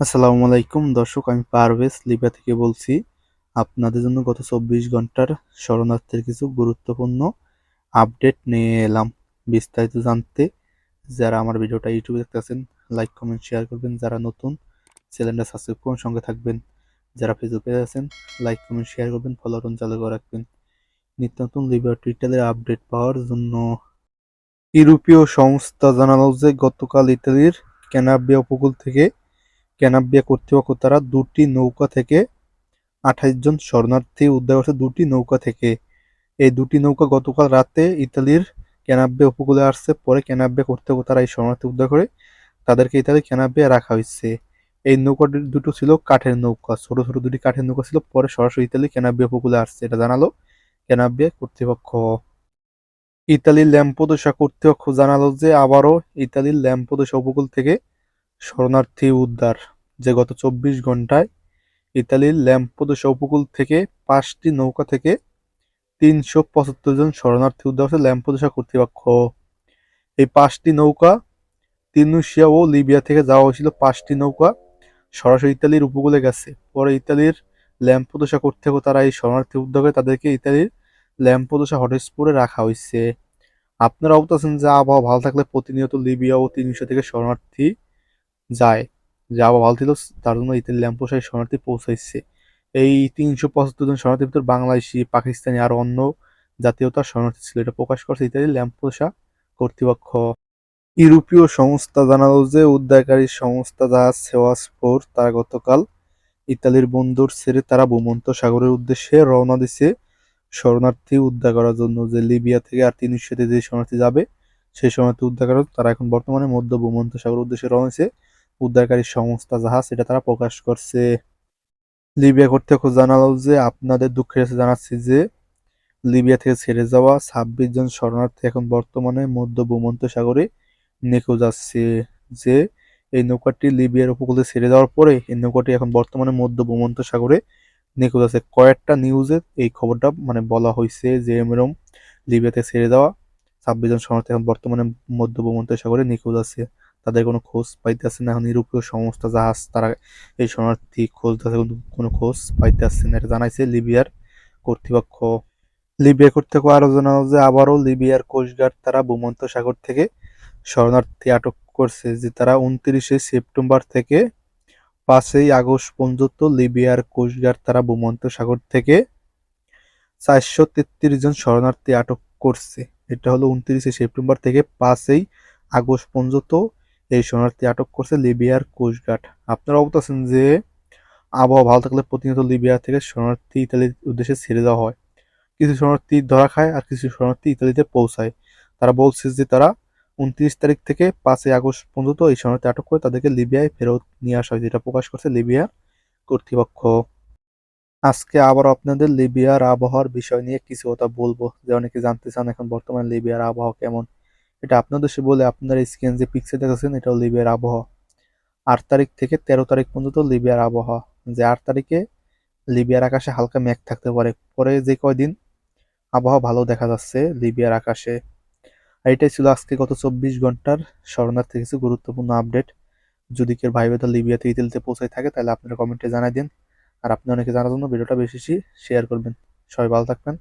আসসালামু আলাইকুম। দর্শক, আমি পারভেজ লিবিয়া থেকে বলছি, আপনাদের জন্য গত চব্বিশ ঘণ্টার শরণার্থীর কিছু গুরুত্বপূর্ণ আপডেট নিয়ে এলাম। বিস্তারিত জানতে যারা আমার ভিডিওটা ইউটিউবে দেখতেছেন লাইক, কমেন্ট, শেয়ার করবেন। যারা নতুন, চ্যানেলটা সাবস্ক্রাইব করুন, সঙ্গে থাকবেন। যারা ফেসবুকে আছেন, লাইক, কমেন্ট, শেয়ার করবেন, ফলো চালু করে রাখবেন। নিত্য নতুন লিবিয়া টুইটারের আপডেট পাওয়ার জন্য ইউরোপীয় সংস্থা জানালো যে গতকাল ইতালির ক্যানাবিয়া উপকূল থেকে ক্যানাবিয়া কর্তৃপক্ষ তারা দুটি নৌকা থেকে আঠাইশ জন শরণার্থী উদ্ধার করছে দুটি নৌকা থেকে। এই দুটি নৌকা গতকাল রাতে ইতালির ক্যানাবিয়া উপকূলে আসছে। পরে ক্যানাবিয়া কর্তৃপক্ষ তারা এই শরণার্থী উদ্ধার করে তাদেরকে ইতালি ক্যানাবিয়া রাখা হয়েছে। এই নৌকাটি দুটো ছিল কাঠের নৌকা। ছোট ছোট দুটি কাঠের নৌকা ছিল। পরে সরাসরি ইতালি ক্যানাবিয়া উপকূলে আসছে। এটা জানালো ক্যানাবিয়া কর্তৃপক্ষ। ইতালির ল্যাম্পোদোসা কর্তৃপক্ষ জানালো যে আবারও ইতালির ল্যাম্পোদোসা উপকূল থেকে শরণার্থী উদ্ধার, যে গত চব্বিশ ঘন্টায় ইতালির ল্যাম্পোদোসা উপকূল থেকে পাঁচটি নৌকা থেকে তিনশো পঁচাত্তর জন শরণার্থী উদ্ধার হচ্ছে ল্যাম্পোদোসা কর্তৃপক্ষ। এই পাঁচটি নৌকা তিনুশিয়া ও লিবিয়া থেকে যাওয়া হয়েছিল। পাঁচটি নৌকা সরাসরি ইতালির উপকূলে গেছে। পরে ইতালির ল্যাম্পোদোসা কর্তৃপক্ষ তারা এই শরণার্থী করে তাদেরকে ইতালির ল্যাম্পোদোসা হটস্পোরে রাখা হয়েছে। আপনারা অবগত আছেন যে আবহাওয়া ভালো থাকলে প্রতিনিয়ত লিবিয়া ও তিনশো থেকে শরণার্থী যায়। যা ছিল তার জন্য ইতালি ল্যাম্পোসাই শরণার্থী পৌঁছাইছে। এই তিনশো পঁচাত্তর জন শরণার্থীর ভিতর বাংলাদেশি, পাকিস্তানি আর অন্য জাতীয়তার শরণার্থী ছিল। এটা প্রকাশ করছে ইতালি ল্যাম্পোসা কর্তৃপক্ষ। ইউরোপীয় সংস্থা জানালো যে, উদ্ধারকারী সংস্থা জাহাজ সেওয়াসপোর তারা গতকাল ইতালির বন্দর ছেড়ে তারা ভূমন্ত সাগরের উদ্দেশ্যে রওনা দিছে। শরণার্থী উদ্ধার করার জন্য যে লিবিয়া থেকে আর তিনশোতে যে শরণার্থী যাবে, সেই শরণার্থী উদ্ধার করার তারা এখন বর্তমানে মধ্য ভূমন্ত সাগরের উদ্দেশ্যে রওনা দিছে। উদ্ধারকারী সংস্থা জাহাজ এটা তারা প্রকাশ করছে। লিবিয়া কর্তৃপক্ষ জানালো যে, আপনাদের দুঃখের কাছে জানাচ্ছি যে, লিবিয়া থেকে ছেড়ে যাওয়া ছাব্বিশ জন শরণার্থী এখন বর্তমানে মধ্য ভূমন্ত সাগরে নিখোঁজ আছে যে, এই নৌকাটি লিবিয়ার উপকূলে ছেড়ে যাওয়ার পরে, এই নৌকাটি এখন বর্তমানে মধ্য ভূমন্ত সাগরে নিখোঁজ আছে কয়েকটা নিউজে এই খবরটা মানে বলা হয়েছে যে, এরম লিবিয়াতে ছেড়ে যাওয়া ছাব্বিশ জন শরণার্থী এখন বর্তমানে মধ্য ভূমন্ত সাগরে নিখোঁজ আছে তাদের কোনো খোঁজ পাইতেছে না। ইউরোপীয় সংস্থা জাহাজ তারা এই শরণার্থী খোঁজ কিন্তু কোনো খোঁজ পাইতেছে না। এটা জানাইছে লিবিয়ার কর্তৃপক্ষ। লিবিয়া কর্তৃপক্ষ আরও জানালো যে আবারও লিবিয়ার কোস্টগার্ড তারা ভূমন্ত সাগর থেকে শরণার্থী আটক করছে, যে তারা উনত্রিশে সেপ্টেম্বর থেকে পাঁচই আগস্ট পর্যন্ত লিবিয়ার কোস্টগার্ড তারা ভূমন্ত সাগর থেকে চারশো তেত্রিশ জন শরণার্থী আটক করছে। এটা হলো উনত্রিশে সেপ্টেম্বর থেকে পাঁচই আগস্ট পর্যন্ত এই শরণার্থী আটক করছে লিবিয়ার কোস্টগার্ড। আপনারা অবগত আছেন যে আবহাওয়া ভালো থাকলে প্রতিনিয়ত লিবিয়া থেকে শরণার্থী ইতালির উদ্দেশ্যে ছেড়ে দেওয়া হয়। কিছু শরণার্থী ধরা খায় আর কিছু শরণার্থী ইতালিতে পৌঁছায়। তারা বলছে যে তারা উনত্রিশ তারিখ থেকে পাঁচই আগস্ট পর্যন্ত এই শরণার্থী আটক করে তাদেরকে লিবিয়ায় ফেরত নিয়ে আসা হয় যেটা প্রকাশ করছে লিবিয়া কর্তৃপক্ষ। আজকে আবার আপনাদের লিবিয়ার আবহাওয়ার বিষয় নিয়ে কিছু কথা বলব। যে অনেকে জানতে চান এখন বর্তমানে লিবিয়ার আবহাওয়া কেমন। এটা আপনাদের সে বলে আপনারা স্ক্রিন যে পিকচার দেখাচ্ছেন এটা লিবিয়ার আবহাওয়া। আট তারিখ থেকে তেরো তারিখ পর্যন্ত লিবিয়ার আবহাওয়া। যে আট তারিখে লিবিয়ার আকাশে হালকা মেঘ থাকতে পারে। পরে যে কয়দিন আবহাওয়া ভালো দেখা যাচ্ছে লিবিয়ার আকাশে। আর এটাই ছিল আজকে গত চব্বিশ ঘণ্টার শরণার্থী কিছু গুরুত্বপূর্ণ আপডেট যদি কেউ ভাই বেদা লিবিয়াতে ইতালিতে পৌঁছায় থাকে, তাহলে আপনারা কমেন্টে জানাই দিন। আর আপনি অনেকে জানার জন্য ভিডিওটা বেশি বেশি শেয়ার করবেন। সবাই ভালো থাকবেন।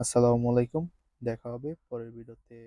আসসালামু আলাইকুম। দেখা হবে পরের ভিডিওতে।